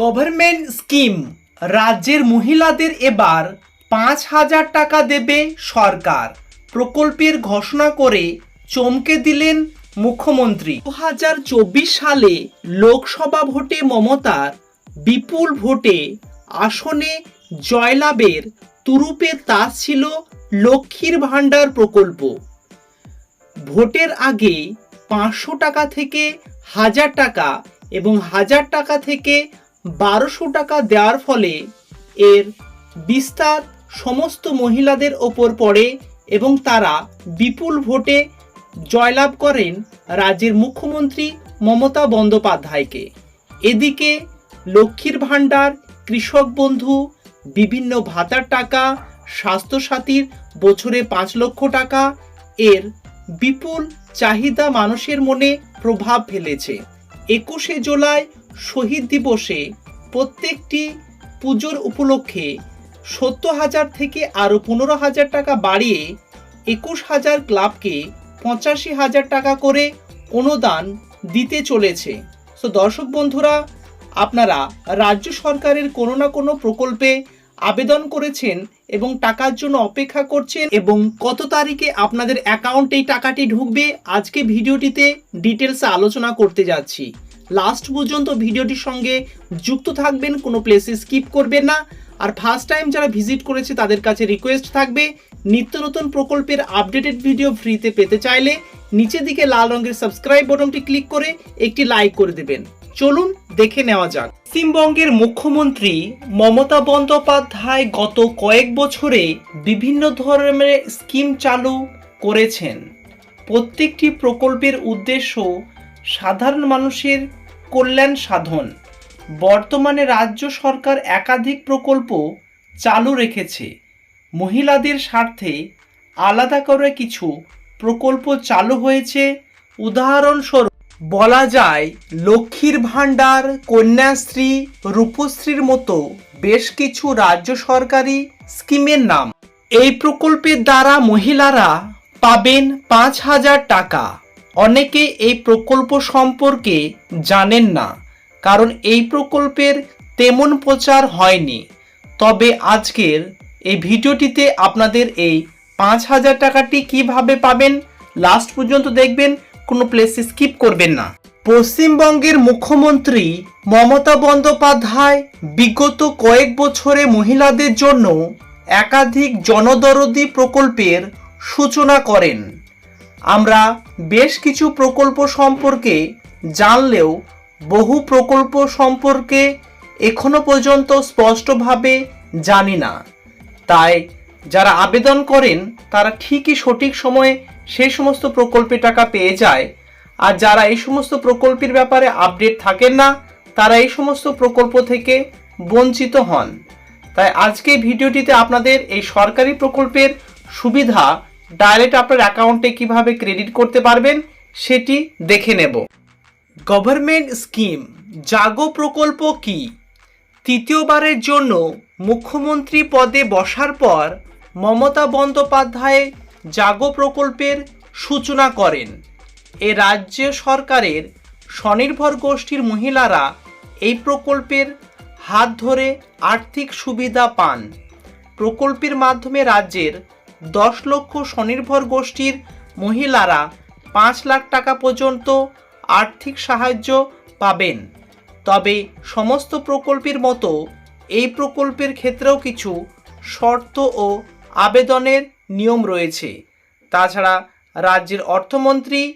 Government scheme রাজ্যের মহিলাদের এবার পাঁচ হাজার টাকা দেবে সরকার। প্রকল্পের ঘোষণা করে চমকে দিলেন মুখ্যমন্ত্রী। দু হাজার চব্বিশ সালে লোকসভা ভোটে মমতার বিপুল ভোটে আসনে জয়লাভের তুরুপের তাস ছিল লক্ষ্মীর ভাণ্ডার প্রকল্প। ভোটের আগে পাঁচশো টাকা থেকে হাজার টাকা এবং হাজার টাকা থেকে বারোশো টাকা দেওয়ার ফলে এর বিস্তার সমস্ত মহিলাদের ওপর পড়ে এবং তারা বিপুল ভোটে জয়লাভ করেন রাজ্যের মুখ্যমন্ত্রী মমতা বন্দ্যোপাধ্যায়কে। এদিকে লক্ষ্মীর ভাণ্ডার, কৃষক বন্ধু, বিভিন্ন ভাতার টাকা, স্বাস্থ্যসাথীর বছরে পাঁচ লক্ষ টাকা, এর বিপুল চাহিদা মানুষের মনে প্রভাব ফেলেছে। একুশে জুলাই শহীদ দিবসে প্রত্যেকটি পুজোর উপলক্ষে সত্তর হাজার থেকে আরও পনেরো হাজার টাকা বাড়িয়ে একুশ হাজার ক্লাবকে পঁচাশি হাজার টাকা করে অনুদান দিতে চলেছে। তো দর্শক বন্ধুরা, আপনারা রাজ্য সরকারের কোনো না কোনো প্রকল্পে আবেদন করেছেন এবং টাকার জন্য অপেক্ষা করছেন এবং কত তারিখে আপনাদের অ্যাকাউন্টে এই টাকাটি ঢুকবে, আজকে ভিডিওটিতে ডিটেলসে আলোচনা করতে যাচ্ছি। লাস্ট পর্যন্ত ভিডিওটির সঙ্গে যুক্ত থাকবেন, কোনো প্লেসে স্কিপ করবেন না। আর ফার্স্ট টাইম যারা ভিজিট করেছে, তাদের কাছে রিকোয়েস্ট থাকবে, নিত্য নতুন প্রকল্পের আপডেটেড ভিডিও ফ্রিতে পেতে চাইলে নিচের দিকে লাল রঙের সাবস্ক্রাইব বটনটি ক্লিক করে একটি লাইক করে দেবেন। চলুন দেখে নেওয়া যাক। পশ্চিমবঙ্গের মুখ্যমন্ত্রী মমতা বন্দ্যোপাধ্যায় গত কয়েক বছরে বিভিন্ন ধরনের স্কিম চালু করেছেন। প্রত্যেকটি প্রকল্পের উদ্দেশ্য সাধারণ মানুষের কল্যাণ সাধন। বর্তমানে রাজ্য সরকার একাধিক প্রকল্প চালু রেখেছে। মহিলাদের স্বার্থে আলাদা করে কিছু প্রকল্প চালু হয়েছে। উদাহরণস্বরূপ, বলা যায়, লক্ষ্মীর ভাণ্ডার, কন্যাশ্রী, রূপশ্রীর মতো বেশ কিছু রাজ্য সরকারি স্কিমের নাম। এই প্রকল্পের দ্বারা মহিলারা পাবেন পাঁচ হাজার টাকা। অনেকে এই প্রকল্প সম্পর্কে জানেন না, কারণ এই প্রকল্পের তেমন প্রচার হয়নি। তবে আজকের এই ভিডিওটিতে আপনাদের এই পাঁচ হাজার টাকাটি কীভাবে পাবেন লাস্ট পর্যন্ত দেখবেন, কোনো প্লেসে স্কিপ করবেন না। পশ্চিমবঙ্গের মুখ্যমন্ত্রী মমতা বন্দ্যোপাধ্যায় বিগত কয়েক বছরে মহিলাদের জন্য একাধিক জনদরদি প্রকল্পের সূচনা করেন। আমরা বেশ কিছু প্রকল্প সম্পর্কে জানলেও বহু প্রকল্প সম্পর্কে এখনও পর্যন্ত স্পষ্টভাবে জানি না। তাই যারা আবেদন করেন, তারা ঠিকই সঠিক সময়ে সেই সমস্ত প্রকল্পে টাকা পেয়ে যায়। আর যারা এই সমস্ত প্রকল্পের ব্যাপারে আপডেট থাকেন না, তারা এই সমস্ত প্রকল্প থেকে বঞ্চিত হন। তাই আজকে ভিডিওটিতে আপনাদের এই সরকারি প্রকল্পের সুবিধা ডাইরেক্ট আপনার অ্যাকাউন্টে কীভাবে ক্রেডিট করতে পারবেন, সেটি দেখে নেব। গভর্নমেন্ট স্কিম জাগো প্রকল্প কি? তৃতীয়বারের জন্য মুখ্যমন্ত্রী পদে বসার পর মমতা বন্দ্যোপাধ্যায় জাগো প্রকল্পের সূচনা করেন। এ রাজ্য সরকারের স্বনির্ভর গোষ্ঠীর মহিলারা এই প্রকল্পের হাত ধরে আর্থিক সুবিধা পান। প্রকল্পের মাধ্যমে রাজ্যের দশ লক্ষ স্বনির্ভর গোষ্ঠীর মহিলারা পাঁচ লাখ টাকা পর্যন্ত আর্থিক সাহায্য পাবেন। তবে সমস্ত প্রকল্পের মতো এই প্রকল্পের ক্ষেত্রেও কিছু শর্ত ও আবেদনের নিয়ম রয়েছে। তাছাড়া রাজ্যের অর্থমন্ত্রী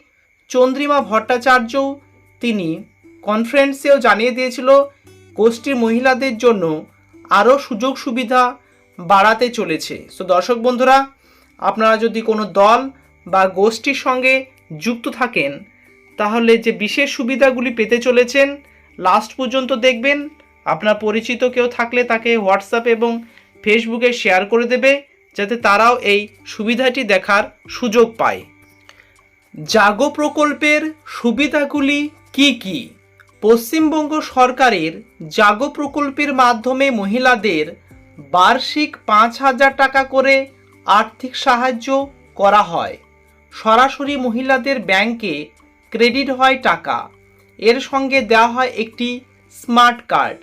চন্দ্রিমা ভট্টাচার্য তিনি কনফারেন্সেও জানিয়ে দিয়েছিল, গোষ্ঠীর মহিলাদের জন্য আরও সুযোগ সুবিধা বাড়াতে চলেছে। সো দর্শক বন্ধুরা আপনারা যদি কোনো দল বা গোষ্ঠীর সঙ্গে যুক্ত থাকেন, তাহলে যে বিশেষ সুবিধাগুলি পেতে চলেছেন লাস্ট পর্যন্ত দেখবেন। আপনার পরিচিত কেউ থাকলে তাকে হোয়াটসঅ্যাপ এবং ফেসবুকে শেয়ার করে দেবে, যাতে তারাও এই সুবিধাটি দেখার সুযোগ পায়। জাগো প্রকল্পের সুবিধাগুলি কি কি? পশ্চিমবঙ্গ সরকারের জাগো প্রকল্পের মাধ্যমে মহিলাদের বার্ষিক পাঁচ হাজার টাকা করে আর্থিক সাহায্য করা হয়। সরাসরি মহিলাদের ব্যাংকে ক্রেডিট হয় টাকা। এর সঙ্গে দেওয়া হয় একটি স্মার্ট কার্ড।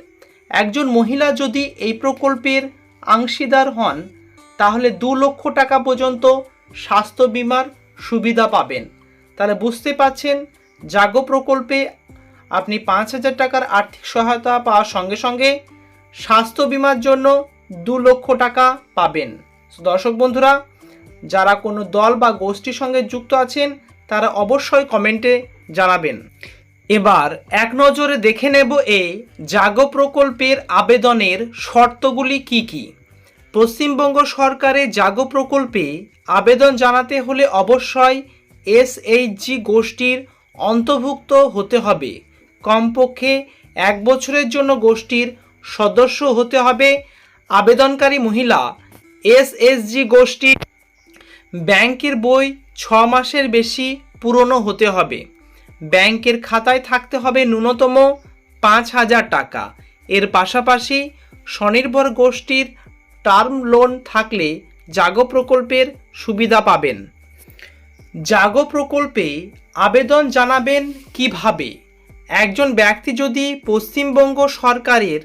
একজন মহিলা যদি এই প্রকল্পের অংশীদার হন, তাহলে দু লক্ষ টাকা পর্যন্ত স্বাস্থ্য বিমার সুবিধা পাবেন। তাহলে বুঝতে পাচ্ছেন জাগো প্রকল্পে আপনি পাঁচ হাজার টাকার আর্থিক সহায়তা পাওয়ার সঙ্গে সঙ্গে স্বাস্থ্য বিমার জন্য দু লক্ষ টাকা পাবেন। দর্শক বন্ধুরা, যারা কোনো দল বা গোষ্ঠীর সঙ্গে যুক্ত আছেন, তারা অবশ্যই কমেন্টে জানাবেন। এবার এক নজরে দেখে নেব এই জাগো প্রকল্পের আবেদনের শর্তগুলি কি কি। পশ্চিমবঙ্গ সরকারের জাগো প্রকল্পে আবেদন জানাতে হলে অবশ্যই এসএইচজি গোষ্ঠীর অন্তর্ভুক্ত হতে হবে। কমপক্ষে এক বছরের জন্য গোষ্ঠীর সদস্য হতে হবে। আবেদনকারী মহিলা এসএসজি গোষ্ঠী ব্যাংকের বই ছ মাসের বেশি পুরনো হতে হবে। ব্যাংকের খাতায় থাকতে হবে ন্যূনতম পাঁচ হাজার টাকা। এর পাশাপাশি স্বনির্ভর গোষ্ঠীর টার্ম লোন থাকলে জাগো প্রকল্পের সুবিধা পাবেন। জাগো প্রকল্পে আবেদন জানাবেন কীভাবে? একজন ব্যক্তি যদি পশ্চিমবঙ্গ সরকারের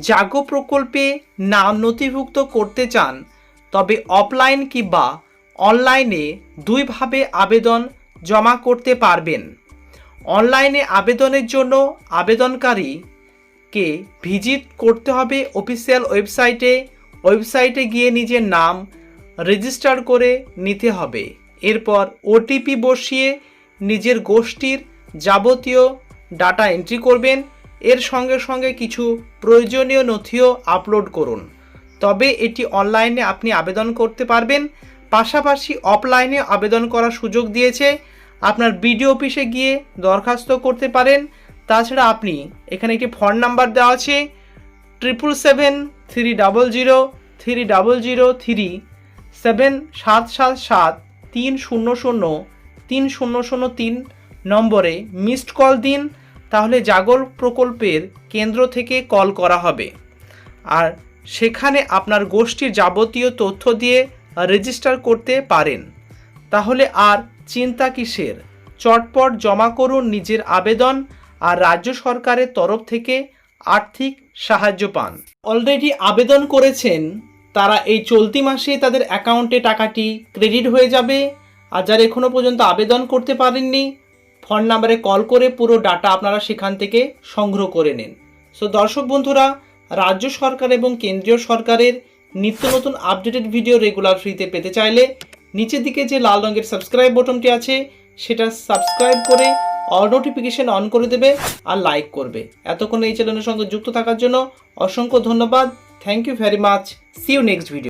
জাগো প্রকল্পে নাম নথিভুক্ত করতে চান তবে অফলাইন কিংবা অনলাইনে দুইভাবে আবেদন জমা করতে পারবেন। অনলাইনে আবেদনের জন্য আবেদনকারীকে ভিজিট করতে হবে অফিসিয়াল ওয়েবসাইটে। ওয়েবসাইটে গিয়ে নিজের নাম রেজিস্টার করে নিতে হবে। এরপর ওটিপি বসিয়ে নিজের গোষ্ঠীর যাবতীয় ডাটা এন্ট্রি করবেন। এর সঙ্গে সঙ্গে কিছু প্রয়োজনীয় নথিও আপলোড করুন। তবে এটি অনলাইনে আপনি আবেদন করতে পারবেন। পাশাপাশি অফলাইনে আবেদন করার সুযোগ দিয়েছে। আপনার বিডিও অফিসে গিয়ে দরখাস্ত করতে পারেন। তাছাড়া আপনি এখানে একটি ফোন নাম্বার দেওয়া আছে। Triple seven three double zero three double zero three seven সাত সাত সাত তিন শূন্য শূন্য তিন শূন্য শূন্য তিন নম্বরে মিসড কল দিন। তাহলে জাগর প্রকল্পের কেন্দ্র থেকে কল করা হবে। আর সেখানে আপনার গোষ্ঠীর যাবতীয় তথ্য দিয়ে রেজিস্টার করতে পারেন। তাহলে আর চিন্তা কিসের? চটপট জমা করুন নিজের আবেদন আর রাজ্য সরকারের তরফ থেকে আর্থিক সাহায্য পান। অলরেডি আবেদন করেছেন, তারা এই চলতি মাসে তাদের অ্যাকাউন্টে টাকাটি ক্রেডিট হয়ে যাবে আর যারা এখনও পর্যন্ত আবেদন করতে পারেননি ফোন নাম্বারে কল করে পুরো ডাটা আপনারা সেখান থেকে সংগ্রহ করে নিন। সো দর্শক বন্ধুরা রাজ্য সরকার এবং কেন্দ্রীয় সরকারের নিত্য নতুন আপডেটেড ভিডিও রেগুলার ফ্রিতে পেতে চাইলে নিচের দিকে যে লাল রঙের সাবস্ক্রাইব বটনটি আছে, সেটা সাবস্ক্রাইব করে অল নোটিফিকেশন অন করে দেবে আর লাইক করবে। এতক্ষণ এই চ্যানেলের সঙ্গে যুক্ত থাকার জন্য অসংখ্য ধন্যবাদ। Thank you very much see you next video